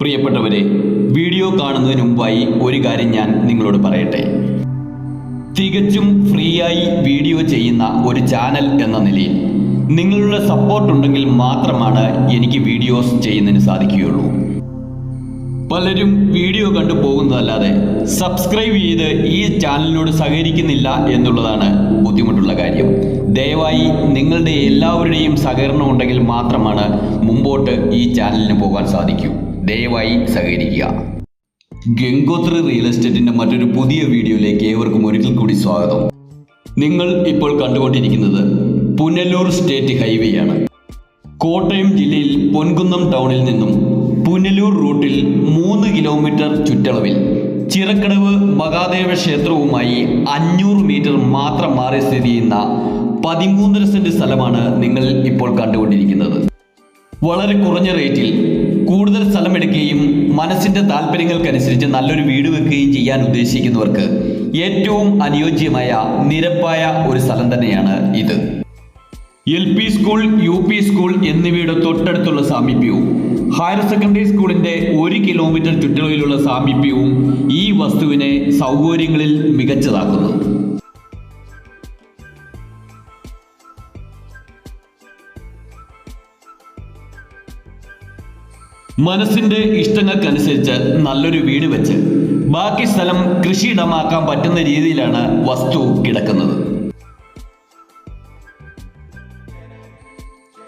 പ്രിയപ്പെട്ടവരെ വീഡിയോ കാണുന്നതിന് മുമ്പായി ഒരു കാര്യം ഞാൻ നിങ്ങളോട് പറയട്ടെ. തികച്ചും ഫ്രീ ആയി വീഡിയോ ചെയ്യുന്ന ഒരു ചാനൽ എന്ന നിലയിൽ നിങ്ങളുടെ സപ്പോർട്ട് ഉണ്ടെങ്കിൽ മാത്രമാണ് എനിക്ക് വീഡിയോസ് ചെയ്യുന്നതിന് സാധിക്കുകയുള്ളൂ. പലരും വീഡിയോ കണ്ടു പോകുന്നതല്ലാതെ സബ്സ്ക്രൈബ് ചെയ്ത് ഈ ചാനലിനോട് സഹകരിക്കുന്നില്ല എന്നുള്ളതാണ് ബുദ്ധിമുട്ടുള്ള കാര്യം. ദയവായി നിങ്ങളുടെ എല്ലാവരുടെയും സഹകരണം ഉണ്ടെങ്കിൽ മാത്രമാണ് മുമ്പോട്ട് ഈ ചാനലിന് പോകാൻ സാധിക്കൂ. ദയവായി സഹകരിക്കുക. ഗംഗോത്രി റിയൽ എസ്റ്റേറ്റിന്റെ മറ്റൊരു പുതിയ വീഡിയോയിലേക്ക് ഏവർക്കും ഒരിക്കൽ കൂടി സ്വാഗതം. നിങ്ങൾ ഇപ്പോൾ കണ്ടുകൊണ്ടിരിക്കുന്നത് പുനലൂർ സ്റ്റേറ്റ് ഹൈവേ ആണ്. കോട്ടയം ജില്ലയിൽ പൊൻകുന്നം ടൗണിൽ നിന്നും പുനലൂർ റൂട്ടിൽ മൂന്ന് കിലോമീറ്റർ ചുറ്റളവിൽ ചിറക്കടവ് മഹാദേവ ക്ഷേത്രവുമായി അഞ്ഞൂറ് മീറ്റർ മാത്രം മാറി സ്ഥിതി ചെയ്യുന്ന പതിമൂന്നര സെന്റ് സ്ഥലമാണ് നിങ്ങൾ ഇപ്പോൾ കണ്ടുകൊണ്ടിരിക്കുന്നത്. വളരെ കുറഞ്ഞ റേറ്റിൽ കൂടുതൽ സ്ഥലമെടുക്കുകയും മനസ്സിന്റെ താല്പര്യങ്ങൾക്കനുസരിച്ച് നല്ലൊരു വീട് വെക്കുകയും ചെയ്യാൻ ഉദ്ദേശിക്കുന്നവർക്ക് ഏറ്റവും അനുയോജ്യമായ നിരപ്പായ ഒരു സ്ഥലം തന്നെയാണ് ഇത്. L P school U P school എന്നിവയുടെ തൊട്ടടുത്തുള്ള സാമീപ്യവും ഹയർ സെക്കൻഡറി സ്കൂളിന്റെ ഒരു കിലോമീറ്റർ ചുറ്റളവിലുള്ള സാമീപ്യവും ഈ വസ്തുവിനെ സൗകര്യങ്ങളിൽ മികച്ചതാക്കുന്നു. മനസ്സിന്റെ ഇഷ്ടങ്ങൾക്കനുസരിച്ച് നല്ലൊരു വീട് വെച്ച് ബാക്കി സ്ഥലം കൃഷിയിടമാക്കാൻ പറ്റുന്ന രീതിയിലാണ് വസ്തു കിടക്കുന്നത്.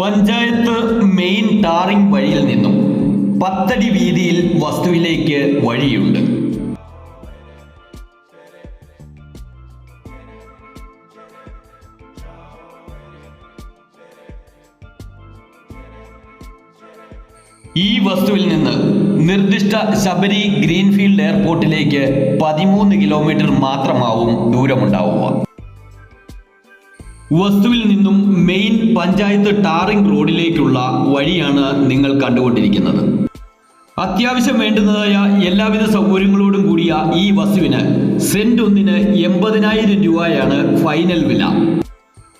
പഞ്ചായത്ത് മെയിൻ ടാറിംഗ് വഴിയിൽ നിന്നും പത്തടി വീതിയിൽ വസ്തുവിലേക്ക് വഴിയുണ്ട്. ഈ വസ്തുവിൽ നിന്ന് നിർദ്ദിഷ്ട ശബരി ഗ്രീൻഫീൽഡ് എയർപോർട്ടിലേക്ക് പതിമൂന്ന് കിലോമീറ്റർ മാത്രമാവും ദൂരമുണ്ടാവുക. വസ്തുവിൽ നിന്നും മെയിൻ പഞ്ചായത്ത് ടാറിംഗ് റോഡിലേക്കുള്ള വഴിയാണ് നിങ്ങൾ കണ്ടുകൊണ്ടിരിക്കുന്നത്. അത്യാവശ്യം വേണ്ടുന്നതായ എല്ലാവിധ സൗകര്യങ്ങളോടും കൂടിയ ഈ വസ്തുവിന് സെന്റ് ഒന്നിന് എൺപതിനായിരം രൂപയാണ് ഫൈനൽ വില.